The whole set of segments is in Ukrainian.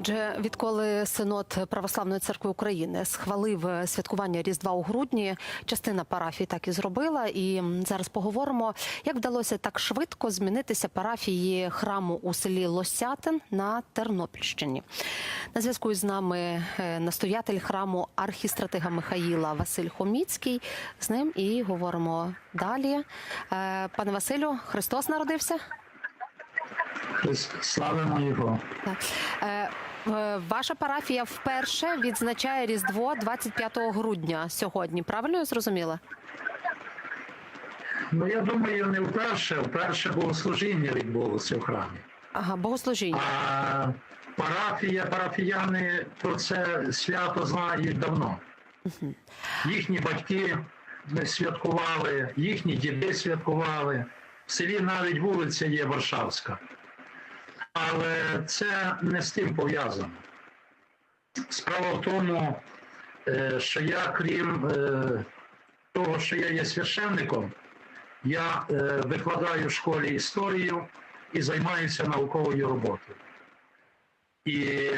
Отже, відколи синод Православної церкви України схвалив е, святкування Різдва у грудні, частина парафій так і зробила. І зараз поговоримо, як вдалося так швидко змінитися парафії храму у селі Лосятин на Тернопільщині. На зв'язку із нами е, настоятель храму архістратига Михаїла Василь Хоміцький. З ним і говоримо далі. Е, Пане Василю, Христос народився. Славимо його. Так. Е, Ваша парафія вперше відзначає Різдво 25 грудня сьогодні. Правильно я зрозуміла? Ну я думаю, не вперше. Вперше богослужіння відбулося в храмі. Ага, богослужіння. А парафія, парафіяни про це свято знають давно. Їхні батьки святкували, їхні діди святкували. В селі навіть вулиця є Варшавська. Але це не з тим пов'язано. Справа в тому, е, що я, крім е, того, що я є священником, я е, викладаю в школі історію і займаюся науковою роботою. І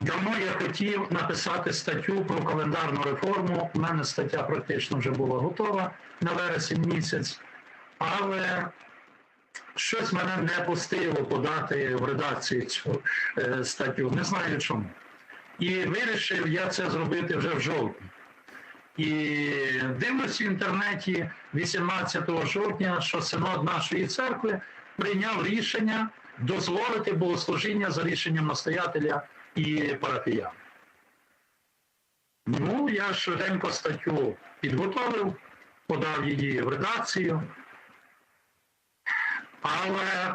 давно я хотів написати статтю про календарну реформу. У мене стаття практично вже була готова на вересень місяць, але щось мене не пустило подати в редакції цю е, статтю. Не знаю чому. І вирішив я це зробити вже в жовтні. І дивлюсь в інтернеті 18 жовтня, що синод нашої церкви прийняв рішення дозволити богослужіння за рішенням настоятеля і парафіян. Ну, я швиденько статтю підготовив, подав її в редакцію. Але,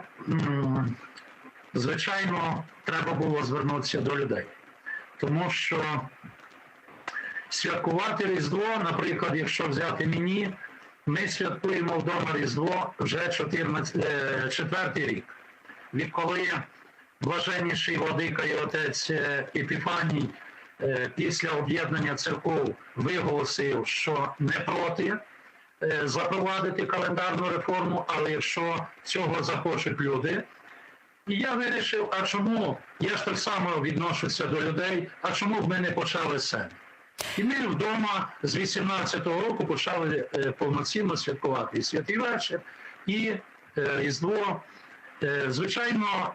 звичайно, треба було звернутися до людей. Тому що святкувати Різдво, наприклад, якщо взяти мені, ми святкуємо вдома Різдво вже 14, е, четвертий рік. Відколи блаженніший владика і отець е, Епіфаній е, після об'єднання церков виголосив, що не проти запровадити календарну реформу, але якщо цього захочуть люди. І я вирішив, а чому я ж так само відношуся до людей, а чому б ми не почали це? І ми вдома з 18-го року почали е, повноцінно святкувати і святий вечір, і е, Різдво. Е, Звичайно,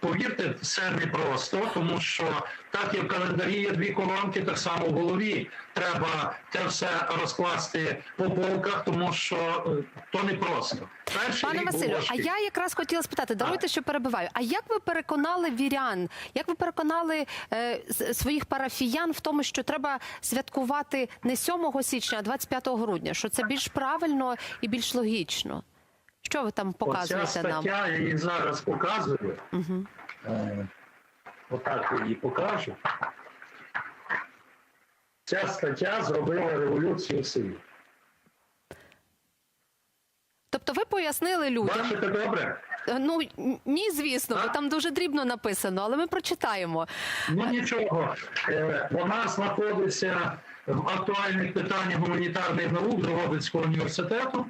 повірте, це непросто, тому що так як в календарі є дві колонки, так само в голові треба це все розкласти по полках, тому що е, то непросто. Перший Пане Василю, а я якраз хотіла спитати, даруйте, що перебиваю. А як ви переконали вірян? Як ви переконали е, своїх парафіян в тому, що треба святкувати не 7 січня, а 25 грудня? Що це більш правильно і більш логічно? Що ви там Оця показуєте нам? стаття, я її зараз показую. Угу. Е, Отак я її покажу. Ця стаття зробила революцію в селі. Тобто ви пояснили людям? Бачите добре? Е, Ну ні, звісно, бо там дуже дрібно написано, але ми прочитаємо. Ну нічого. Е, Вона знаходиться в актуальних питаннях гуманітарних наук Дрогобицького університету.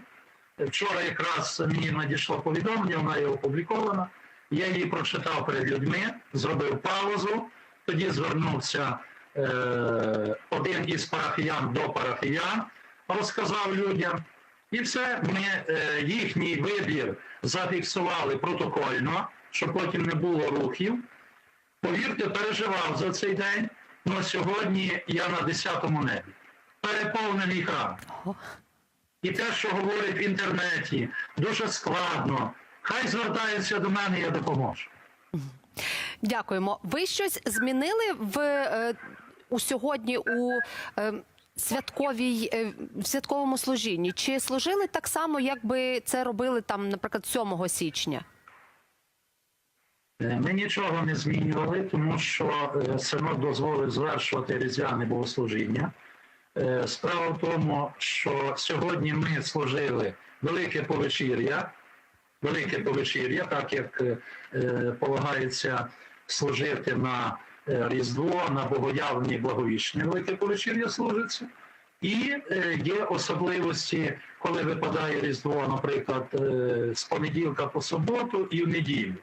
Вчора якраз мені надійшло повідомлення, вона є опублікована. Я її прочитав перед людьми, зробив паузу, тоді звернувся е, один із парафіян до парафіян, розказав людям. І все, ми е, їхній вибір зафіксували протокольно, щоб потім не було рухів. Повірте, переживав за цей день, але сьогодні я на 10-му небі. Переповнений храм. І те, що говорять в інтернеті, дуже складно. Хай звертаються до мене, я допоможу. Дякуємо. Ви щось змінили в е, у сьогодні у е, святковій е, в святковому служінні? Чи служили так само, як би це робили там, наприклад, 7 січня? Ми нічого не змінювали, тому що синод дозволив звершувати різдвяне богослужіння. Е, Справа в тому, що сьогодні ми служили велике повечір'я, велике повечір'я, так як е, полагається служити на е, Різдво, на Богоявлення і Благовіщення. Велике повечір'я служиться. І є особливості, коли випадає Різдво, наприклад, з понеділка по суботу і в неділю.